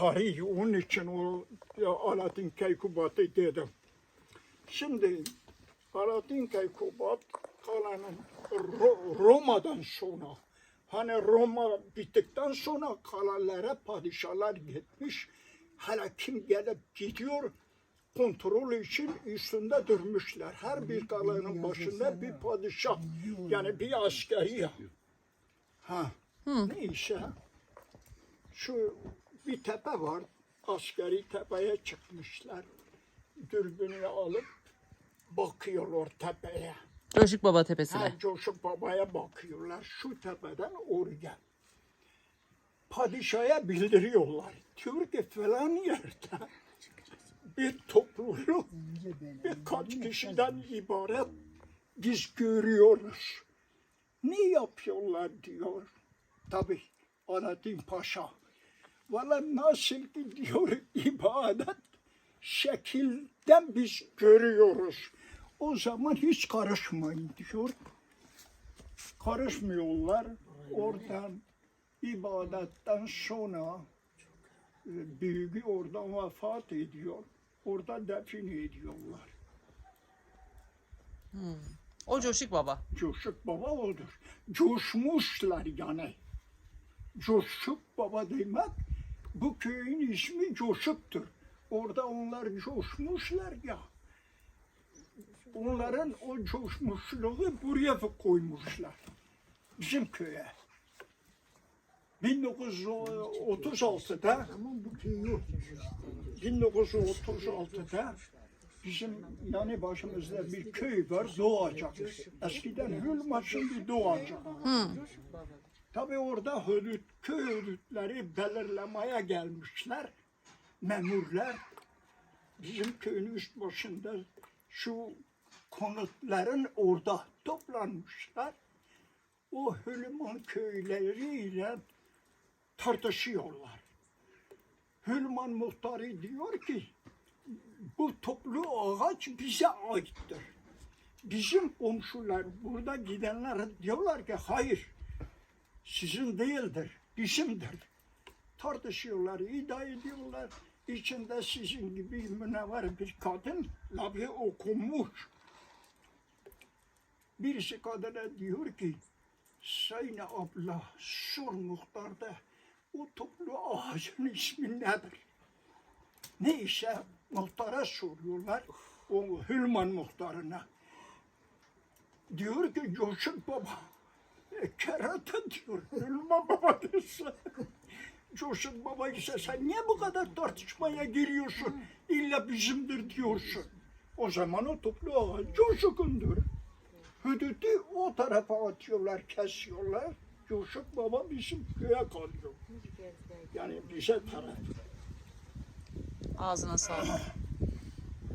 tarihi onun için o Alaaddin Keykubat'ı dedim. Şimdi Alaaddin Keykubat kalanın Ro- Roma'dan sonra hani Roma bittikten sonra kalanlara padişahlar gitmiş. Hala kim gelip gidiyor kontrol için üstünde durmuşlar. Her bir kalanın başında bir padişah yani bir askeri. Ha. Neyse. Şu bir tepe var. Askeri tepeye çıkmışlar. Dürbünü alıp bakıyorlar tepeye. Coşuk Baba Ha, Tepesi'ne. Coşuk Baba'ya bakıyorlar. Şu tepeden oraya. Padişah'a bildiriyorlar. Ki falan yerde bir topluluk birkaç kişiden ibaret biz görüyoruz. Ne yapıyorlar diyor. Tabi Alaaddin Paşa. Valla nasıl ki diyor ibadet şekilden biz görüyoruz. O zaman hiç karışmayın diyor. Karışmıyorlar. Oradan ibadetten sonra e, büyüğü oradan vefat ediyor. Orada defin ediyorlar. O Coşuk Baba. Coşuk Baba odur. Coşmuşlar yani. Coşuk Baba demek bu köyün ismi Coşuk'tur. Orada onlar coşmuşlar ya. Onların o coşmuşluğu buraya koymuşlar. Bizim köye. 1936'da 1936'da bizim yani başımızda bir köy var doğacak. Eskiden Hülma şimdi doğacak. Tabi orada hudut, köy hudutları belirlemeye gelmişler. Memurlar bizim köyün üst başında şu konutların orada toplanmışlar. O Hülman köyleriyle tartışıyorlar. Hülman muhtarı diyor ki bu toplu ağaç bize aittir. Bizim komşular burada gidenler diyorlar ki hayır sizin değildir, bizimdir. Tartışıyorlar, iddia ediyorlar. İçinde sizin gibi münevver bir kadın labı okumuş. Birisi kadına diyor ki Sayın abla sor muhtarda o toplu ağacın ismi nedir? Neyse muhtara soruyorlar o Hülman muhtarına. Diyor ki Coşuk baba kerata diyor Hülman baba dese. Coşuk baba ise sen niye bu kadar tartışmaya giriyorsun? İlla bizimdir diyorsun. O zaman o toplu ağaç Coşuk'undur. Hüdüdü o tarafa atıyorlar, kesiyorlar. Coşuk baba bizim köye kalıyor. Yani bize taraf. Ağzına sağlık.